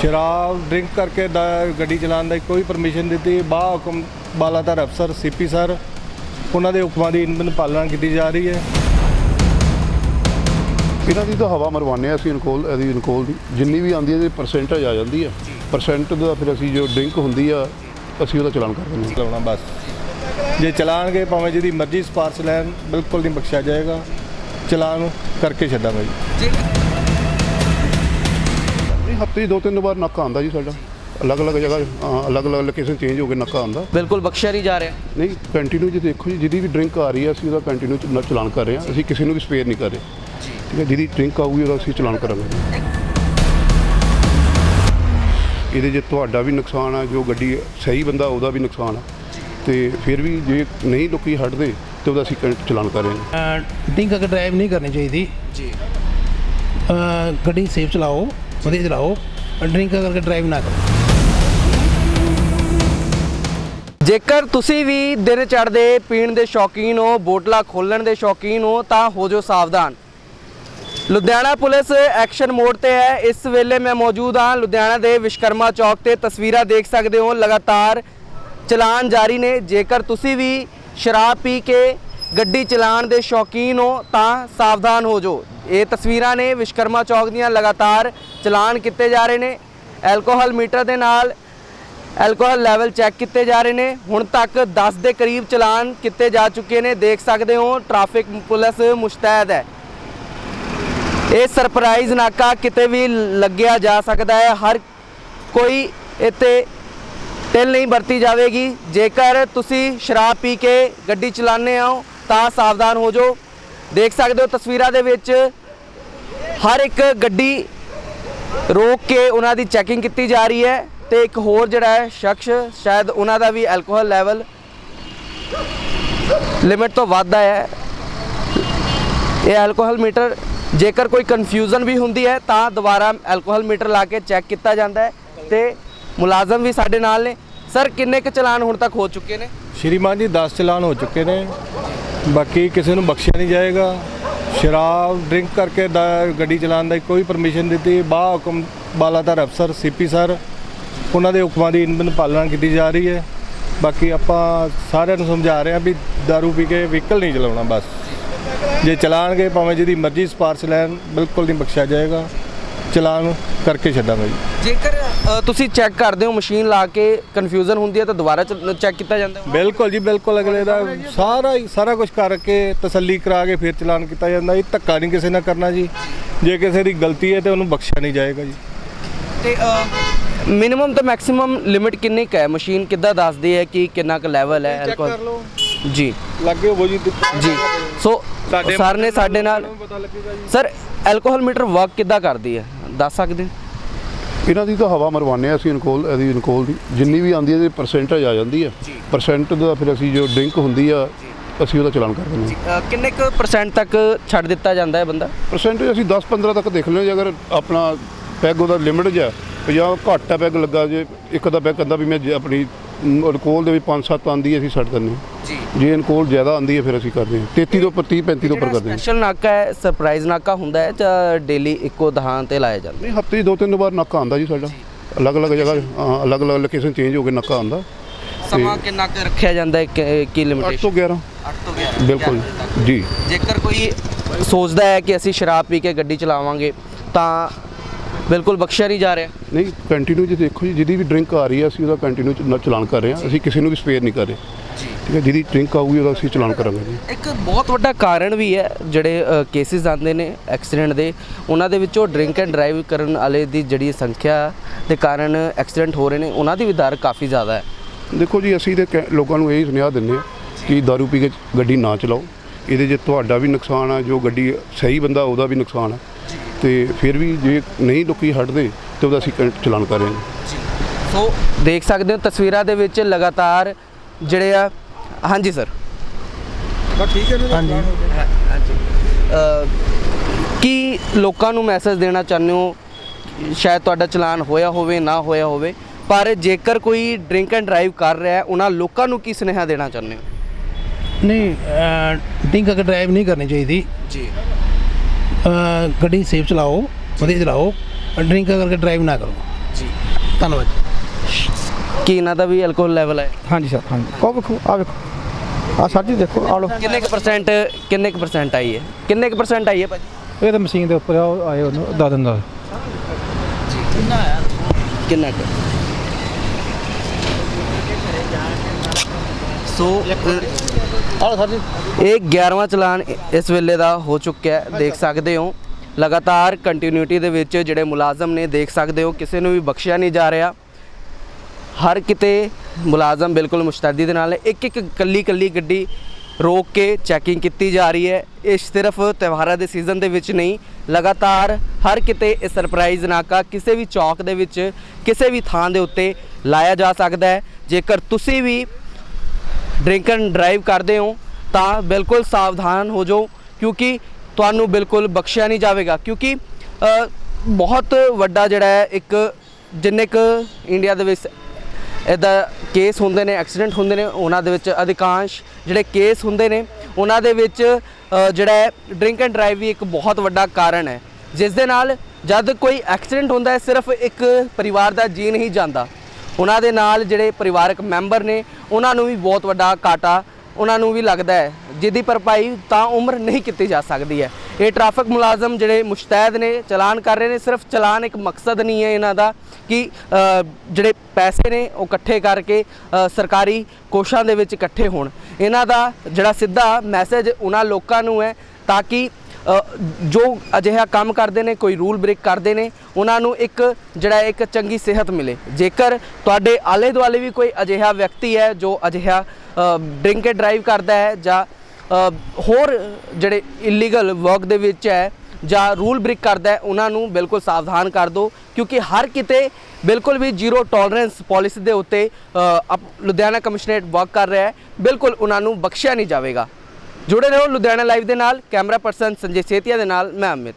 ਸ਼ਰਾਬ ਡਰਿੰਕ ਕਰਕੇ ਦਾ ਗੱਡੀ ਚਲਾਉਣ ਦੀ ਕੋਈ ਪਰਮਿਸ਼ਨ ਦਿੱਤੀ। ਬਾ ਹੁਕਮ ਬਾਲਾਧਾਰ ਅਫਸਰ ਸੀਪੀ ਸਰ। ਉਹਨਾਂ ਦੇ ਹੁਕਮਾਂ ਦੀ ਇਨਬਨ ਪਾਲਣਾ ਕੀਤੀ ਜਾ ਰਹੀ ਹੈ। ਇਹਨਾਂ ਦੀ ਤਾਂ ਹਵਾ ਮਰਵਾਉਂਦੇ ਹਾਂ ਅਸੀਂ ਇਨਕੋਲ ਇਹਦੀ ਇਨਕੋਲ ਦੀ। ਜਿੰਨੀ ਵੀ ਆਉਂਦੀ ਹੈ ਇਹਦੀ ਪਰਸੈਂਟੇਜ ਆ ਜਾਂਦੀ ਹੈ। ਪਰਸੈਂਟ ਦਾ ਫਿਰ ਅਸੀਂ ਜੋ ਡਰਿੰਕ ਹੁੰਦੀ ਆ ਅਸੀਂ ਉਹਦਾ ਚਲਾਨ ਕਰ ਦਿੰਦੇ ਹਾਂ। ਚਲਾਉਣਾ ਬਸ। ਜੇ ਚਲਾਣਗੇ ਭਾਵੇਂ ਜਿਹਦੀ ਮਰਜ਼ੀ ਸਪਾਰਸ਼ ਲੈਣ ਬਿਲਕੁਲ ਨਹੀਂ ਬਖਸ਼ਿਆ ਜਾਏਗਾ। ਚਲਾਨ ਕਰਕੇ ਛੱਡਾਂਗੇ ਜੀ ਹਫ਼ਤੇ 'ਚ ਦੋ ਤਿੰਨ ਵਾਰ ਨਾਕਾ ਆਉਂਦਾ ਜੀ ਸਾਡਾ। ਅਲੱਗ-ਅਲੱਗ ਜਗ੍ਹਾ ਹਾਂ, ਅਲੱਗ-ਅਲੱਗ ਲੋਕੇਸ਼ਨ ਚੇਂਜ ਹੋ ਕੇ ਨਾਕਾ ਆਉਂਦਾ। ਬਿਲਕੁਲ ਬਖਸ਼ਿਆ ਨਹੀਂ ਜਾ ਰਿਹਾ। ਨਹੀਂ ਕੰਟੀਨਿਊ ਜੇ ਦੇਖੋ ਜੀ ਜਿਹਦੀ ਵੀ ਡਰਿੰਕ ਆ ਰਹੀ ਹੈ ਅਸੀਂ ਉਹਦਾ ਕੰਟੀਨਿਊ ਚਲਾਨ ਕਰ ਰਹੇ ਹਾਂ। ਅਸੀਂ ਕਿਸੇ ਨੂੰ ਵੀ ਸਪੇਅਰ ਨਹੀਂ ਕਰ ਰਹੇ। ਠੀਕ ਹੈ ਜਿਹਦੀ ਡਰਿੰਕ ਆਊਗੀ ਉਹਦਾ ਅਸੀਂ ਚਲਾਨ ਕਰਾਂਗੇ। ਇਹਦੇ ਜੇ ਤੁਹਾਡਾ ਵੀ ਨੁਕਸਾਨ ਆ ਜੋ ਗੱਡੀ ਸਹੀ ਬੰਦਾ ਉਹਦਾ ਵੀ ਨੁਕਸਾਨ ਆ। ਤੇ ਫਿਰ ਵੀ ਜੇ ਨਹੀਂ ਲੋਕੀ ਹਟਦੇ ਤੇ ਉਹਦਾ ਅਸੀਂ ਕ- ਚਲਾਨ ਕਰ ਰਹੇ ਹਾਂ। ਡਰਿੰਕ ਕਰਕੇ ਡਰਾਈਵ ਨਹੀਂ ਕਰਨੀ ਚਾਹੀਦੀ ਜੀ। ਗੱਡੀ ਸੇਫ ਚਲਾਓ। ਵਧੀਆ ਚਲਾਓ ਡਰਿੰਕ ਕਰਕੇ ਡਰਾਈਵ ਨਾ ਕਰੋ। ਜੇਕਰ ਤੁਸੀਂ ਵੀ ਦਿਨ ਚੜ੍ਹਦੇ ਪੀਣ ਦੇ ਸ਼ੌਕੀਨ ਹੋ ਬੋਟਲਾਂ ਖੋਲਣ ਦੇ ਸ਼ੌਕੀਨ ਹੋ, ਤਾਂ ਹੋ ਜਾਓ ਸਾਵਧਾਨ। ਲੁਧਿਆਣਾ ਪੁਲਿਸ ਐਕਸ਼ਨ ਮੋਡ ਤੇ ਹੈ। ਇਸ ਵੇਲੇ ਮੈਂ ਮੌਜੂਦ ਹਾਂ ਲੁਧਿਆਣਾ ਦੇ ਵਿਸ਼ਕਰਮਾ ਚੌਕ ਤੇ। ਤਸਵੀਰਾਂ ਦੇਖ ਸਕਦੇ ਹੋ, ਲਗਾਤਾਰ ਚਲਾਨ ਜਾਰੀ ਨੇ। ਜੇਕਰ ਤੁਸੀਂ ਵੀ ਸ਼ਰਾਬ ਪੀ ਕੇ ਗੱਡੀ ਚਲਾਉਣ ਦੇ ਸ਼ੌਕੀਨ ਹੋ, ਤਾਂ ਸਾਵਧਾਨ ਹੋ ਜਾਓ। ਇਹ ਤਸਵੀਰਾਂ ਨੇ ਵਿਸ਼ਕਰਮਾ ਚੌਕ ਦੀਆਂ ਲਗਾਤਾਰ ਚਲਾਨ ਕੀਤੇ ਜਾ ਰਹੇ ਨੇ ਐਲਕੋਹਲ ਮੀਟਰ ਦੇ ਨਾਲ ਐਲਕੋਹਲ ਲੈਵਲ ਚੈੱਕ ਕੀਤੇ ਜਾ ਰਹੇ ਨੇ। ਹੁਣ ਤੱਕ 10 ਦੇ ਕਰੀਬ ਚਲਾਨ ਕੀਤੇ ਜਾ ਚੁੱਕੇ ਨੇ, ਦੇਖ ਸਕਦੇ ਹੋ ਟ੍ਰੈਫਿਕ ਪੁਲਿਸ ਮੁਸ਼ਤੈਦ ਹੈ। ਇਹ ਸਰਪ੍ਰਾਈਜ਼ ਨਾਕਾ ਕਿਤੇ ਵੀ ਲੱਗਿਆ ਜਾ ਸਕਦਾ ਹੈ, ਹਰ ਕੋਈ ਇੱਥੇ ਢਿੱਲ ਨਹੀਂ ਵਰਤੀ ਜਾਵੇਗੀ। ਜੇਕਰ ਤੁਸੀਂ ਸ਼ਰਾਬ ਪੀ ਕੇ ਗੱਡੀ ਚਲਾਉਂਦੇ ਹੋ, ਤਾਂ ਸਾਵਧਾਨ ਹੋ ਜਾਓ। ਦੇਖ ਸਕਦੇ ਹੋ ਤਸਵੀਰਾਂ ਦੇ ਵਿੱਚ ਹਰ ਇੱਕ ਗੱਡੀ ਰੋਕ ਕੇ ਉਹਨਾਂ ਦੀ ਚੈਕਿੰਗ ਕੀਤੀ ਜਾ ਰਹੀ ਹੈ ਤੇ ਇੱਕ ਹੋਰ ਜਿਹੜਾ ਹੈ ਸ਼ਖਸ, ਸ਼ਾਇਦ ਉਹਨਾਂ ਦਾ ਵੀ ਐਲਕੋਹਲ ਲੈਵਲ ਲਿਮਿਟ ਤੋਂ ਵੱਧ ਹੈ। ਇਹ ਐਲਕੋਹਲ ਮੀਟਰ ਜੇਕਰ ਕੋਈ ਕਨਫਿਊਜ਼ਨ ਵੀ ਹੁੰਦੀ ਹੈ, ਤਾਂ ਦੁਬਾਰਾ ਐਲਕੋਹਲ ਮੀਟਰ ਲਾ ਕੇ ਚੈੱਕ ਕੀਤਾ ਜਾਂਦਾ ਹੈ ਤੇ ਮੁਲਾਜ਼ਮ ਵੀ ਸਾਡੇ ਨਾਲ ਨੇ। ਸਰ ਕਿੰਨੇ ਕੁ ਚਲਾਨ ਹੁਣ ਤੱਕ ਹੋ ਚੁੱਕੇ ਨੇ? ਸ਼੍ਰੀਮਾਨ ਜੀ 10 ਚਲਾਨ ਹੋ ਚੁੱਕੇ ਨੇ। ਬਾਕੀ ਕਿਸੇ ਨੂੰ ਬਖਸ਼ਿਆ ਨਹੀਂ ਜਾਏਗਾ। ਸ਼ਰਾਬ ਡਰਿੰਕ ਕਰਕੇ ਦਾ ਗੱਡੀ ਚਲਾਉਣ ਦਾ ਕੋਈ ਪਰਮਿਸ਼ਨ ਦਿੱਤੀ। ਬਾ ਹੁਕਮ ਬਾਲਾਧਾਰ ਅਫਸਰ ਸੀਪੀ ਸਰ, ਉਹਨਾਂ ਦੇ ਹੁਕਮਾਂ ਦੀ ਇਨਬਨ ਪਾਲਣਾ ਕੀਤੀ ਜਾ ਰਹੀ ਹੈ। ਬਾਕੀ ਆਪਾਂ ਸਾਰਿਆਂ ਨੂੰ ਸਮਝਾ ਰਹੇ ਹਾਂ ਵੀ दारू ਪੀ ਕੇ ਵਹੀਕਲ ਨਹੀਂ ਚਲਾਉਣਾ ਬਸ। ਜੇ ਚਲਾਣਗੇ ਭਾਵੇਂ ਜਿਹਦੀ ਮਰਜ਼ੀ ਸਪਾਰਸ਼ ਲੈਣ, ਬਿਲਕੁਲ ਨਹੀਂ ਬਖਸ਼ਿਆ ਜਾਏਗਾ। ਚਲਾਨ ਕਰਕੇ ਛੱਡਾਂਗੇ ਜੀ। ਜੇਕਰ ਅ, ਤੁਸੀਂ ਚੈੱਕ ਕਰਦੇ ਹੋ ਮਸ਼ੀਨ ਲਾ ਕੇ ਕਨਫਿਊਜ਼ਨ ਹੁੰਦੀ ਹੈ ਤਾਂ ਦੁਬਾਰਾ ਚੈੱਕ ਕੀਤਾ ਜਾਂਦਾ ਹੈ ਬਿਲਕੁਲ ਜੀ ਬਿਲਕੁਲ। ਅਗਲੇ ਦਾ ਸਾਰਾ ਹੀ ਸਾਰਾ ਕੁਝ ਕਰਕੇ ਤਸੱਲੀ ਕਰਾ ਕੇ ਫਿਰ ਚਲਾਨ ਕੀਤਾ ਜਾਂਦਾ ਇਹ ਧੱਕਾ ਨਹੀਂ ਕਿਸੇ ਨਾਲ ਕਰਨਾ ਜੀ। ਜੇ ਕਿਸੇ ਦੀ ਗਲਤੀ ਹੈ ਤੇ ਉਹਨੂੰ ਬਖਸ਼ਿਆ ਨਹੀਂ ਜਾਏਗਾ ਜੀ। ਤੇ ਮਿਨੀਮਮ ਤੇ ਮੈਕਸਿਮਮ ਲਿਮਿਟ ਕਿੰਨੀ ਕੁ ਹੈ? ਮਸ਼ੀਨ ਕਿੱਦਾਂ ਦੱਸਦੀ ਹੈ ਕਿ ਕਿੰਨਾ ਕੁ ਲੈਵਲ ਹੈ? alcohol? ਲਓ। ਜੀ। ਲੱਗੇ ਹੋਵੋ ਜੀ ਜੀ। ਸੋ ਸਾਡੇ ਸਰ ਨੇ ਸਾਡੇ ਨਾਲ ਪਤਾ ਲੱਗੇਗਾ ਜੀ। ਸਰ ਐਲਕੋਹਲ ਮੀਟਰ ਵਰਕ ਕਿੱਦਾਂ ਕਰਦੀ ਹੈ? ਦੱਸ ਸਕਦੇ ਹੋ? ਇਹਨਾਂ ਦੀ ਤਾਂ ਹਵਾ ਮਰਵਾਉਂਦੇ ਹਾਂ ਅਸੀਂ ਇਨਕੋਲ ਇਹਦੀ ਇਨਕੋਲ ਦੀ। ਜਿੰਨੀ ਵੀ ਆਉਂਦੀ ਹੈ ਇਹਦੀ ਪਰਸੈਂਟੇਜ ਆ ਜਾਂਦੀ ਹੈ। ਪਰਸੈਂਟ ਦਾ ਫਿਰ ਅਸੀਂ ਜੋ ਡਰਿੰਕ ਹੁੰਦੀ ਆ ਅਸੀਂ ਉਹਦਾ ਚਲਾਨ ਕਰ ਦਿੰਦੇ ਹਾਂ। ਕਿੰਨੇ ਕੁ ਪਰਸੈਂਟ ਤੱਕ ਛੱਡ ਦਿੱਤਾ ਜਾਂਦਾ ਹੈ ਬੰਦਾ? ਪਰਸੈਂਟੇਜ ਅਸੀਂ 10 15 ਤੱਕ ਦੇਖ ਲੈਂਦੇ ਹਾਂ ਜੇ ਅਗਰ ਆਪਣਾ ਪੈਗ ਉਹਦਾ ਲਿਮਿਟ ਜਾ ਜਾਂ ਘੱਟ ਆ ਪੈਗ ਲੱਗਾ ਜੇ ਇੱਕ ਦਾ ਪੈਗ ਕਹਿੰਦਾ ਵੀ ਮੈਂ ਜੇ ਆਪਣੀ ਅਲਕੋਹਲ ਦੇ ਵਿੱਚ 5-7 ਆਂਦੀ ਹੈ ਅਸੀਂ ਛੱਡ ਦਿੰਦੇ ਹਾਂ। ਜੀ। ਜੇ ਅਲਕੋਹਲ ਜ਼ਿਆਦਾ ਆਂਦੀ ਹੈ ਫਿਰ ਅਸੀਂ ਕਰਦੇ ਹਾਂ। 33 ਤੋਂ ਉੱਪਰ 30 35 ਤੋਂ ਉੱਪਰ ਕਰਦੇ ਹਾਂ। ਸਪੈਸ਼ਲ ਨਾਕਾ ਹੈ ਸਰਪ੍ਰਾਈਜ਼ ਨਾਕਾ ਹੁੰਦਾ ਹੈ ਜਾਂ ਡੇਲੀ ਇੱਕੋ ਦਹਾਂ ਤੇ ਲਾਇਆ ਜਾਂਦਾ? ਨਹੀਂ ਹਫ਼ਤੇ 'ਚ ਦੋ ਤਿੰਨ ਵਾਰ ਨਾਕਾ ਆਉਂਦਾ ਜੀ ਸਾਡਾ। ਅਲੱਗ-ਅਲੱਗ ਜਗ੍ਹਾ ਹਾਂ, ਅਲੱਗ-ਅਲੱਗ ਲੋਕੇਸ਼ਨ ਚੇਂਜ ਹੋ ਕੇ ਨਾਕਾ ਆਉਂਦਾ। ਸਮਾਂ ਕਿੰਨਾ ਕੁ ਰੱਖਿਆ ਜਾਂਦਾ ਹੈ ਕਿ- ਕੀ 8 ਲਿਮਿਟੇਸ਼ਨ ਤੋਂ 11 8 ਤੋਂ 11 ਬਿਲਕੁਲ ਜੀ। ਜੇਕਰ ਕੋਈ ਸੋਚਦਾ ਹੈ ਕਿ ਅਸੀਂ ਸ਼ਰਾਬ ਪੀ ਕੇ ਗੱਡੀ ਚਲਾਵਾਂਗੇ ਤਾਂ ਬਿਲਕੁਲ ਬਖਸ਼ਿਆ ਨਹੀਂ ਜਾ ਰਿਹਾ। ਨਹੀਂ ਕੰਟੀਨਿਊ ਜੇ ਦੇਖੋ ਜੀ ਜਿਹਦੀ ਵੀ ਡਰਿੰਕ ਆ ਰਹੀ ਹੈ ਅਸੀਂ ਉਹਦਾ ਕੰਟੀਨਿਊ ਚਲਾਨ ਕਰ ਰਹੇ ਹਾਂ। ਅਸੀਂ ਕਿਸੇ ਨੂੰ ਵੀ ਸਪੇਅਰ ਨਹੀਂ ਕਰ ਰਹੇ। ਠੀਕ ਹੈ ਜਿਹਦੀ ਡਰਿੰਕ ਆਊਗੀ ਉਹਦਾ ਅਸੀਂ ਚਲਾਨ ਕਰਾਂਗੇ ਜੀ। ਇੱਕ ਬਹੁਤ ਵੱਡਾ ਕਾਰਨ ਵੀ ਹੈ ਜਿਹੜੇ ਕੇਸਿਸ ਆਉਂਦੇ ਨੇ ਐਕਸੀਡੈਂਟ ਦੇ ਉਹਨਾਂ ਦੇ ਵਿੱਚੋਂ ਡਰਿੰਕ ਐਂਡ ਡਰਾਈਵ ਕਰਨ ਵਾਲੇ ਦੀ ਜਿਹੜੀ ਸੰਖਿਆ ਦੇ ਕਾਰਨ ਐਕਸੀਡੈਂਟ ਹੋ ਰਹੇ ਨੇ ਉਹਨਾਂ ਦੀ ਵੀ ਦਰ ਕਾਫੀ ਜ਼ਿਆਦਾ ਹੈ। ਦੇਖੋ ਜੀ ਅਸੀਂ ਤੇ ਲੋਕਾਂ ਨੂੰ ਇਹ ਸੁਨੇਹਾ ਦਿੰਦੇ ਹਾਂ ਕਿ दारू ਪੀ ਕੇ ਗੱਡੀ ਨਾ ਚਲਾਓ। ਇਹਦੇ 'ਚ ਤੁਹਾਡਾ ਵੀ ਨੁਕਸਾਨ ਆ ਜੋ ਗੱਡੀ ਸਹੀ ਬੰਦਾ ਉਹਦਾ ਵੀ ਨੁਕਸਾਨ ਆ। ਤੇ ਫਿਰ ਵੀ ਜੇ ਨਹੀਂ ਲੋਕੀ ਹਟਦੇ ਤੇ ਉਹਦਾ ਅਸੀਂ ਚਲਾਨ ਕਰ ਰਹੇ ਹਾਂ। ਸੋ ਦੇਖ ਸਕਦੇ ਹੋ ਤਸਵੀਰਾਂ ਦੇ ਵਿੱਚ ਲਗਾਤਾਰ ਜਿਹੜੇ ਆ ਹਾਂਜੀ ਸਰ। ਹਾਂਜੀ। ਅ, ਕੀ ਲੋਕਾਂ ਨੂੰ ਮੈਸੇਜ ਦੇਣਾ ਚਾਹੁੰਦੇ ਹੋ? ਸ਼ਾਇਦ ਤੁਹਾਡਾ ਚਲਾਨ ਹੋਇਆ ਹੋਵੇ ਨਾ ਹੋਇਆ ਹੋਵੇ ਪਰ ਜੇਕਰ ਕੋਈ ਡਰਿੰਕ ਐਂਡ ਡਰਾਈਵ ਕਰ ਰਿਹਾ ਹੈ ਉਹਨਾਂ ਲੋਕਾਂ ਨੂੰ ਕੀ ਸੁਨੇਹਾ ਦੇਣਾ ਚਾਹੁੰਦੇ ਹੋ? ਨਹੀਂ ਡਰਿੰਕ ਕਰਕੇ ਡਰਾਈਵ ਨਹੀਂ ਕਰਨੀ ਚਾਹੀਦੀ ਜੀ। ਗੱਡੀ ਸੇਫ ਚਲਾਓ ਵਧੀਆ ਚਲਾਓ ਡਰਿੰਕ ਕਰਕੇ ਡਰਾਈਵ ਨਾ ਕਰੋ। ਜੀ। ਧੰਨਵਾਦ। ਕੀ ਇਹਨਾਂ ਦਾ ਵੀ ਅਲਕੋਹਲ ਲੈਵਲ ਹੈ? ਹਾਂਜੀ ਸਰ ਹਾਂਜੀ। ਕੋ ਵੇਖੋ ਆ ਵੇਖੋ। ਆ ਸਰ ਜੀ ਦੇਖੋ ਆ ਲੋ ਕਿੰਨੇ ਕੁ ਪਰਸੈਂਟ ਕਿੰਨੇ ਕੁ ਪਰਸੈਂਟ ਆਈ ਹੈ? ਕਿੰਨੇ ਕੁ ਪਰਸੈਂਟ ਆਈ ਹੈ ਭਾਜੀ? ਇਹ ਤਾਂ ਮਸ਼ੀਨ ਦੇ ਉੱਪਰ ਆ, ਉਹ ਆਏ ਉਹਨੂੰ ਦੱਸ ਦਿੰਦਾ। ਕਿੰਨਾ ਕੁ? ਸੋ ਆ ਸਰ ਜੀ ਇਹ 11ਵਾਂ ਚਲਾਨ ਇਸ ਵੇਲੇ ਦਾ ਹੋ ਚੁੱਕਿਆ ਹੈ ਦੇਖ ਸਕਦੇ ਹੋ। ਲਗਾਤਾਰ ਕੰਟੀਨਿਊਟੀ ਦੇ ਵਿੱਚ ਜਿਹੜੇ ਮੁਲਾਜ਼ਮ ਨੇ ਦੇਖ ਸਕਦੇ ਹੋ ਕਿਸੇ ਨੂੰ ਵੀ ਬਖਸ਼ਿਆ ਨਹੀਂ ਜਾ ਰਿਹਾ। ਹਰ ਕਿਤੇ ਮੁਲਾਜ਼ਮ ਬਿਲਕੁਲ ਮੁਸ਼ਤੈਦੀ ਦੇ ਨਾਲ ਇੱਕ ਇੱਕ ਕੱਲੀ ਕੱਲੀ ਗੱਡੀ ਰੋਕ ਕੇ ਚੈਕਿੰਗ ਕੀਤੀ ਜਾ ਰਹੀ ਹੈ। ਇਹ ਸਿਰਫ ਤਿਉਹਾਰਾਂ ਦੇ ਸੀਜ਼ਨ ਦੇ ਵਿੱਚ ਨਹੀਂ, ਲਗਾਤਾਰ ਹਰ ਕਿਤੇ ਇਹ ਸਰਪ੍ਰਾਈਜ਼ ਨਾਕਾ ਕਿਸੇ ਵੀ ਚੌਕ ਦੇ ਵਿੱਚ, ਕਿਸੇ ਵੀ ਥਾਂ ਦੇ ਉੱਤੇ ਲਾਇਆ ਜਾ ਸਕਦਾ ਹੈ। ਜੇਕਰ ਤੁਸੀਂ ਵੀ ਡਰਿੰਕ ਐਂਡ ਡਰਾਈਵ ਕਰਦੇ ਹੋ, ਤਾਂ ਬਿਲਕੁਲ ਸਾਵਧਾਨ ਹੋ ਜਾਓ, ਕਿਉਂਕਿ ਤੁਹਾਨੂੰ ਬਿਲਕੁਲ ਬਖਸ਼ਿਆ ਨਹੀਂ ਜਾਵੇਗਾ। ਕਿਉਂਕਿ ਬਹੁਤ ਵੱਡਾ ਜਿਹੜਾ ਹੈ, ਇੱਕ ਜਿੰਨੇ ਕੁ ਇੰਡੀਆ ਦੇ ਵਿੱਚ ਇਦਾਂ ਕੇਸ ਹੁੰਦੇ ਨੇ, ਐਕਸੀਡੈਂਟ ਹੁੰਦੇ ਨੇ, ਉਹਨਾਂ ਦੇ ਵਿੱਚ ਅਧਿਕਾਂਸ਼ ਜਿਹੜੇ ਕੇਸ ਹੁੰਦੇ ਨੇ, ਉਹਨਾਂ ਦੇ ਵਿੱਚ ਜਿਹੜਾ ਹੈ, ਡਰਿੰਕ ਐਂਡ ਡਰਾਈਵ ਵੀ ਇੱਕ ਬਹੁਤ ਵੱਡਾ ਕਾਰਨ ਹੈ। ਜਿਸ ਦੇ ਨਾਲ ਜਦ ਕੋਈ ਐਕਸੀਡੈਂਟ ਹੁੰਦਾ ਹੈ, ਸਿਰਫ ਇੱਕ ਪਰਿਵਾਰ ਦਾ ਜੀ ਨਹੀਂ ਜਾਂਦਾ। ਉਹਨਾਂ ਦੇ ਨਾਲ ਜਿਹੜੇ ਪਰਿਵਾਰਕ ਮੈਂਬਰ ਨੇ, ਉਹਨਾਂ ਨੂੰ ਵੀ ਬਹੁਤ ਵੱਡਾ ਘਾਟਾ, ਉਹਨਾਂ ਨੂੰ ਵੀ ਲੱਗਦਾ ਹੈ। ਜਿਹਦੀ ਭਰਪਾਈ ਤਾਂ ਉਮਰ ਨਹੀਂ ਕੀਤੀ ਜਾ ਸਕਦੀ ਹੈ। ਇਹ ਟ੍ਰੈਫਿਕ ਮੁਲਾਜ਼ਮ ਜਿਹੜੇ ਮੁਸ਼ਤੈਦ ਨੇ, ਚਲਾਨ ਕਰ ਰਹੇ ਨੇ, ਸਿਰਫ ਚਲਾਨ ਇੱਕ ਮਕਸਦ ਨਹੀਂ ਹੈ ਇਹਨਾਂ ਦਾ। ਕਿ ਜਿਹੜੇ ਪੈਸੇ ਨੇ ਉਹ ਇਕੱਠੇ ਕਰਕੇ ਸਰਕਾਰੀ ਕੋਸ਼ਾਂ ਦੇ ਵਿੱਚ ਇਕੱਠੇ ਹੋਣ। ਇਹਨਾਂ ਦਾ ਜਿਹੜਾ ਸਿੱਧਾ ਮੈਸੇਜ ਉਹਨਾਂ ਲੋਕਾਂ ਨੂੰ ਹੈ ਤਾਂ ਕਿ ਜੋ ਅਜਿਹਾ ਕੰਮ ਕਰਦੇ ਨੇ, ਕੋਈ ਰੂਲ ਬ੍ਰੇਕ ਕਰਦੇ ਨੇ, ਉਹਨਾਂ ਨੂੰ ਇੱਕ ਜਿਹੜਾ ਇੱਕ ਚੰਗੀ ਸਿਹਤ ਮਿਲੇ। ਜੇਕਰ ਤੁਹਾਡੇ ਆਲੇ ਦੁਆਲੇ ਵੀ ਕੋਈ ਅਜਿਹਾ ਵਿਅਕਤੀ ਹੈ ਜੋ ਅਜਿਹਾ ਡਰਿੰਕ ਐਂਡ ਡਰਾਈਵ ਕਰਦਾ ਹੈ ਜਾਂ ਹੋਰ ਜਿਹੜੇ ਇਲੀਗਲ ਵਰਕ ਦੇ ਵਿੱਚ ਹੈ ਜਾਂ ਰੂਲ ਬ੍ਰਿਕ ਕਰਦਾ ਹੈ, ਉਹਨਾਂ ਨੂੰ ਬਿਲਕੁਲ ਸਾਵਧਾਨ ਕਰ ਦਿਓ, ਕਿਉਂਕਿ ਹਰ ਕਿਤੇ ਬਿਲਕੁਲ ਵੀ ਜ਼ੀਰੋ ਟੋਲਰੈਂਸ ਪਾਲਿਸੀ ਦੇ ਉੱਤੇ ਲੁਧਿਆਣਾ ਕਮਿਸ਼ਨਰੇਟ ਵਰਕ ਕਰ ਰਿਹਾ ਹੈ, ਬਿਲਕੁਲ ਉਹਨਾਂ ਨੂੰ ਬਖਸ਼ਿਆ ਨਹੀਂ ਜਾਵੇਗਾ। ਜੁੜੇ ਰਹੋ ਲੁਧਿਆਣਾ ਲਾਈਵ ਦੇ ਨਾਲ, ਕੈਮਰਾ ਪਰਸਨ ਸੰਜੇ ਸੇਤੀਆ ਦੇ ਨਾਲ, ਮੈਂ ਅਮਿਤ।